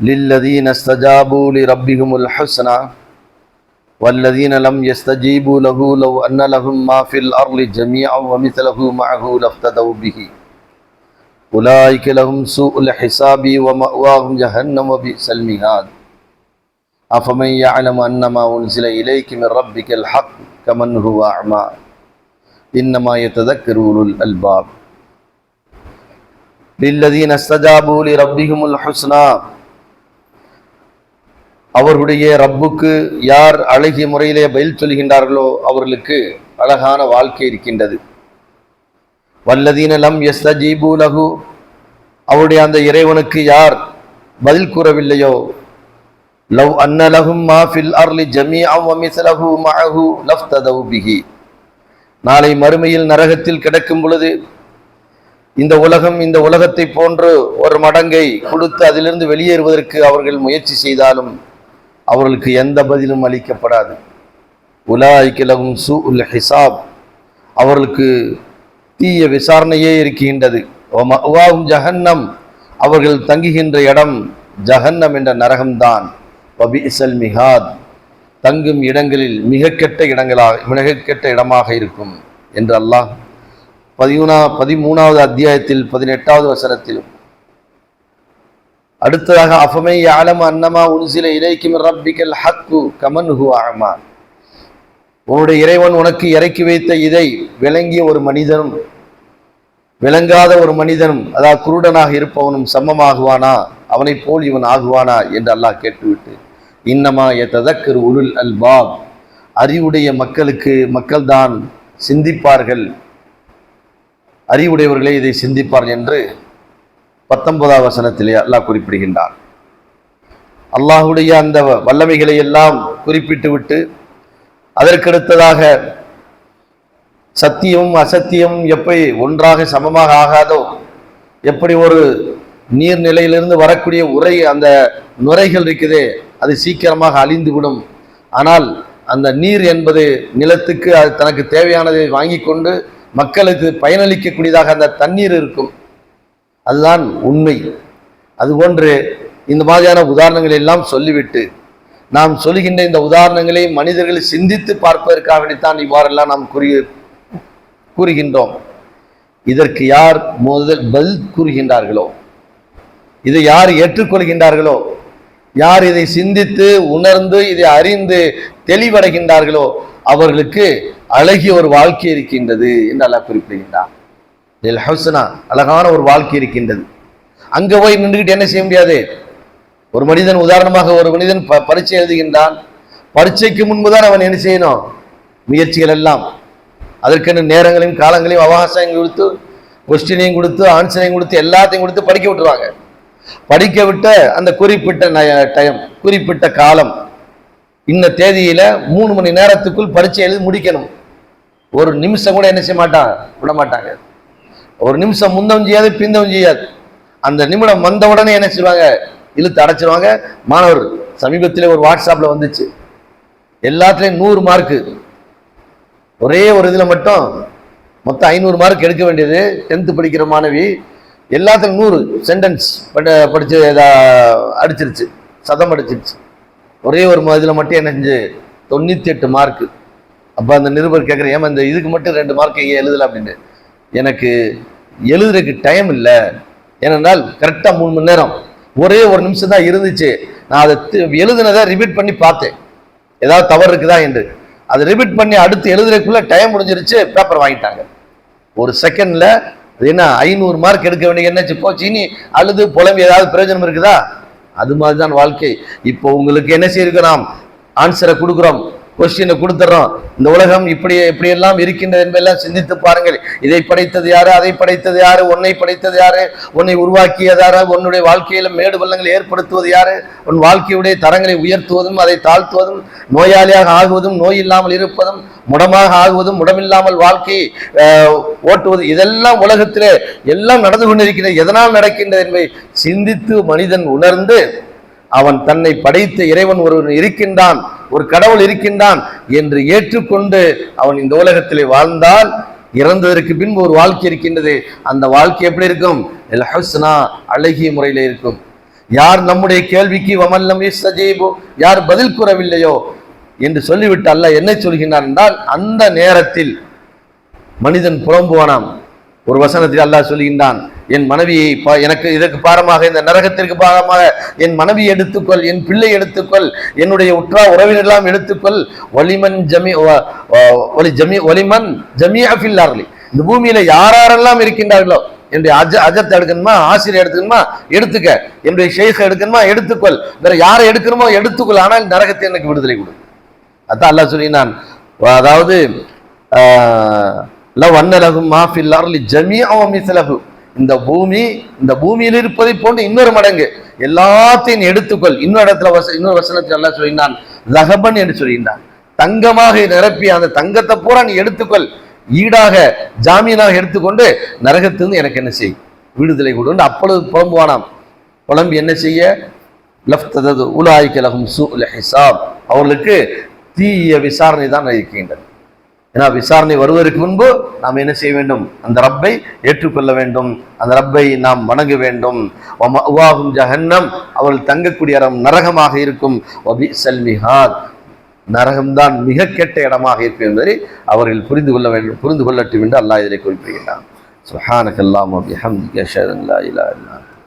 للذين استجابوا لربهم الحسنى والذين لم يستجيبوا له لو أن لهم ما في الأرض جميعا ومثله معه لافتدوا به. أولئك لهم سوء الحساب ومأواهم جهنم وبئس المهاد. أفمن يعلم أن ما أنزل إليك من ربك الحق كمن هو أعمى؟ إنما يتذكر أولو الألباب. للذين استجابوا لربهم الحسنى அவர்களுடைய ரப்புக்கு யார் அழகிய முறையிலே பதில் சொல்கின்றார்களோ அவர்களுக்கு அழகான வாழ்க்கை இருக்கின்றது. வல்லதீன லம் எஸ்தஜீபு லகு அவருடைய அந்த இறைவனுக்கு யார் பதில் கூறவில்லையோ லவ் அன்னலகும் மா ஃபில் அர்லி அவ்வமிசலகு அமிசலஹு மஅஹு லஃப்ததவு பிகி நாளை மறுமையில் நரகத்தில் கிடக்கும் பொழுது இந்த உலகம் இந்த உலகத்தை போன்று ஒரு மடங்கை கொடுத்து அதிலிருந்து வெளியேறுவதற்கு அவர்கள் முயற்சி செய்தாலும் அவர்களுக்கு எந்த பதிலும் அளிக்கப்படாது. உலாய்க்கிலகும் சு உல் ஹிசாப். அவர்களுக்கு தீய விசாரணையே இருக்கின்றது. உவாவும் ஜஹன்னம். அவர்கள் தங்குகின்ற இடம் ஜஹன்னம் என்ற நரகம்தான். வபிசல் மிகாத் தங்கும் இடங்களில் மிக கெட்ட இடங்களாக மிக கெட்ட இடமாக இருக்கும் என்று அல்லாஹ் பதிமூணா பதிமூணாவது அத்தியாயத்தில் பதினெட்டாவது வசனத்திலும் அடுத்ததாக அஃபமை யாலம் அன்னமா உன்சில இறைக்கும் ரப்பிக்கல் ஹக்கு கமன் ஹு ஆமா உன்னுடைய இறைவன் உனக்கு இறக்கி வைத்த இதை விளங்கிய ஒரு மனிதனும் விளங்காத ஒரு மனிதனும் அதாவது குருடனாக இருப்பவனும் சமமாகுவானா? அவனைப் போல் இவன் ஆகுவானா? என்று அல்லாஹ் கேட்டுவிட்டு இன்னமா எத்ததக்கர் உருள் அல்பாப். அறிவுடைய மக்களுக்கு மக்கள்தான் சிந்திப்பார்கள். அறிவுடையவர்களே இதை சிந்திப்பார்கள் என்று பத்தொன்பதாம் வசனத்திலே அல்லாஹ் குறிப்பிடுகின்றார் அல்லாஹுடைய அந்த வல்லமைகளை எல்லாம் குறிப்பிட்டு விட்டு அதற்கடுத்ததாக சத்தியமும் அசத்தியமும் எப்படி ஒன்றாக சமமாக ஆகாதோ எப்படி ஒரு நீர்நிலையிலிருந்து வரக்கூடிய உரை அந்த நுரைகள் இருக்குதே அது சீக்கிரமாக அழிந்து விடும் ஆனால் அந்த நீர் என்பது நிலத்துக்கு அது தனக்கு தேவையானதை வாங்கி கொண்டு மக்களுக்கு பயனளிக்கக்கூடியதாக அந்த தண்ணீர் இருக்கும். அதுதான் உண்மை. அதுபோன்று இந்த மாதிரியான உதாரணங்களை எல்லாம் சொல்லிவிட்டு நாம் சொல்லுகின்ற இந்த உதாரணங்களை மனிதர்கள் சிந்தித்து பார்ப்பதற்காக வேண்டித்தான் இவ்வாறெல்லாம் நாம் கூறிய கூறுகின்றோம். இதற்கு யார் முதல் பதில் கூறுகின்றார்களோ? இதை யார் ஏற்றுக்கொள்கின்றார்களோ? யார் இதை சிந்தித்து உணர்ந்து இதை அறிந்து தெளிவடைகின்றார்களோ? அவர்களுக்கு அழகிய ஒரு வாழ்க்கை இருக்கின்றது என்று அல்லாஹ் குறிப்பிடுகின்றார் லில் ஹவுசனா அழகான ஒரு வாழ்க்கை இருக்கின்றது. அங்கே போய் நின்றுக்கிட்டு என்ன செய்ய முடியாது? ஒரு மனிதன் உதாரணமாக ஒரு மனிதன் ப பரீட்சை எழுதுகின்றான். பரீட்சைக்கு முன்புதான் அவன் என்ன செய்யணும்? முயற்சிகள் எல்லாம். அதற்கென நேரங்களையும் காலங்களையும் அவகாசம் கொடுத்து கொஸ்டினையும் கொடுத்து ஆன்சரையும் கொடுத்து எல்லாத்தையும் கொடுத்து படிக்க விட்டுருவாங்க. படிக்க விட்ட அந்த குறிப்பிட்ட டைம் குறிப்பிட்ட காலம் இந்த தேதியில் மூணு மணி நேரத்துக்குள் பரீட்சை எழுதி முடிக்கணும். ஒரு நிமிஷம் கூட என்ன செய்ய மாட்டான்? விட மாட்டாங்க. ஒரு நிமிஷம் முந்தவும் செய்யாது பிந்தவும் செய்யாது. அந்த நிமிடம் வந்த உடனே என்ன செய்வாங்க? இழுத்து அடைச்சிருவாங்க. மாணவர் சமீபத்தில் ஒரு வாட்ஸ்அப்பில் வந்துச்சு. எல்லாத்துலேயும் நூறு மார்க்கு ஒரே ஒரு இதில் மட்டும் மொத்தம் ஐநூறு மார்க் எடுக்க வேண்டியது. டென்த்து படிக்கிற மாணவி எல்லாத்துக்கும் நூறு சென்டென்ஸ் பட படித்து அடிச்சிருச்சு. சதம் அடிச்சிருச்சு. ஒரே ஒரு இதில் மட்டும் என்ன செஞ்சு தொண்ணூற்றி எட்டு மார்க்கு அப்போ அந்த நிருபர் கேட்குறேன் ஏமா இந்த இதுக்கு மட்டும் ரெண்டு மார்க் எழுதலை? அப்படின்னு எனக்கு எழுதுறதுக்கு டைம் இல்லை. ஏனென்றால் கரெக்டாக மூணு மணி நேரம். ஒரே ஒரு நிமிஷம் தான் இருந்துச்சு. நான் அதை எழுதுனதை ரிப்பீட் பண்ணி பார்த்தேன். ஏதாவது தவறு இருக்குதா என்று. அதை ரிப்பீட் பண்ணி அடுத்து எழுதுறதுக்குள்ளே டைம் முடிஞ்சிருச்சு பேப்பர் வாங்கிட்டாங்க. ஒரு செகண்டில் அது என்ன ஐநூறு மார்க் எடுக்க வேண்டிய என்னச்சு? போச்சு இனி அழுது புலம்பு ஏதாவது பிரயோஜனம் இருக்குதா? அது மாதிரி தான் வாழ்க்கை. இப்போ உங்களுக்கு என்ன செய்யிருக்கிறோம் ஆன்சரை கொடுக்குறோம். கொஸ்டினை கொடுத்துட்றோம் இந்த உலகம் இப்படி இப்படியெல்லாம் இருக்கின்றது என்பதெல்லாம் சிந்தித்து பாருங்கள். இதை படைத்தது யாரு? அதை படைத்தது யாரு? உன்னை படைத்தது யாரு? உன்னை உருவாக்கியது யாரு? உன்னுடைய வாழ்க்கையில மேடு பள்ளங்களை ஏற்படுத்துவது யாரு? உன் வாழ்க்கையுடைய தரங்களை உயர்த்துவதும் அதை தாழ்த்துவதும் நோயாளியாக ஆகுவதும் நோய் இல்லாமல் இருப்பதும் முடமாக ஆகுவதும் முடமில்லாமல் வாழ்க்கை ஓட்டுவது இதெல்லாம் உலகத்திலே எல்லாம் நடந்து கொண்டிருக்கிறது எதனால் நடக்கின்றது என்பதை சிந்தித்து மனிதன் உணர்ந்து அவன் தன்னை படைத்த இறைவன் ஒருவன் இருக்கின்றான் ஒரு கடவுள் இருக்கின்றான் என்று ஏற்றுக்கொண்டு அவன் இந்த உலகத்திலே வாழ்ந்தால் இறந்ததற்கு பின்பு ஒரு வாழ்க்கை இருக்கின்றது. அந்த வாழ்க்கை எப்படி இருக்கும்? ஹஸ்னா அழகிய முறையில் இருக்கும். யார் நம்முடைய கேள்விக்கு வமல்லம் சஜீபு யார் பதில் கூறவில்லையோ என்று சொல்லிவிட்டு அல்லாஹ் என்ன சொல்கிறார் என்றால் அந்த நேரத்தில் மனிதன் புலம்புவானாம். ஒரு வசனத்தில் அல்லாஹ் சொல்கின்றான் என் மனைவியை பா- எனக்கு இதற்கு பாரமாக இந்த நரகத்திற்கு பாரமாக என் மனைவி எடுத்துக்கொள் என் பிள்ளை எடுத்துக்கொள் என்னுடைய உற்றா உறவினரெல்லாம் எடுத்துக்கொள். ஒலிமன் ஜமி ஒலி ஜமி ஒலிமன் ஜமியா ஃபில்லார்லி இந்த பூமியில யாரெல்லாம் இருக்கின்றார்களோ என்னுடைய அஜ அஜத்தை எடுக்கணுமா ஆசிரியர் எடுத்துக்கணுமா எடுத்துக்க. என்னுடைய ஷேக் எடுக்கணுமா எடுத்துக்கொள். வேற யாரை எடுக்கணுமோ எடுத்துக்கொள். ஆனால் நரகத்தை எனக்கு விடுதலை கொடு. அதான் அல்லாஹ் சொல்லினான் அதாவது லவ் அன்னலகும் மாஃபில் அர்லி ஜமீஅம் மிஸ்லஹு. இந்த பூமி இந்த பூமியில் இருப்பதை போன்று இன்னொரு மடங்கு. எல்லாத்தையும் எடுத்துக்கொள். இன்னொரு இடத்துல வச இன்னொரு வசனத்தில் எல்லாம் சொல்லினான் லகபன் என்று சொல்லியிருந்தான் தங்கமாக நிரப்பி அந்த தங்கத்தை பூரா நீ எடுத்துக்கொள். ஈடாக ஜாமீனாக எடுத்துக்கொண்டு நரகத்திலிருந்து எனக்கு என்ன செய்? விடுதலை கொடு அப்பொழுது புலம்புவானாம். புலம்பி என்ன செய்ய? லஃப்தது உலாய்க்கலகும் சு ஹிசாப் அவர்களுக்கு தீய விசாரணை தான் இருக்கின்றது ஏன்னா விசாரணை வருவதற்கு முன்பு நாம் என்ன செய்ய வேண்டும்? அந்த ரப்பை ஏற்றுக்கொள்ள வேண்டும். அந்த ரப்பை நாம் வணங்க வேண்டும். உவாகும் ஜஹன்னம். அவர்கள் தங்கக்கூடிய இடம் நரகமாக இருக்கும். வபி சல்மிஹாத் நரகம்தான் மிக கெட்ட இடமாக இருக்கும் என்பதை அவர்கள் புரிந்து கொள்ள வேண்டும் புரிந்து கொள்ளட்டும் என்று அல்லாஹ் இதிலே குறிப்பிடுகிறான் சுஹானகல்லாம் அபிஹம்திக அஷ்ஹது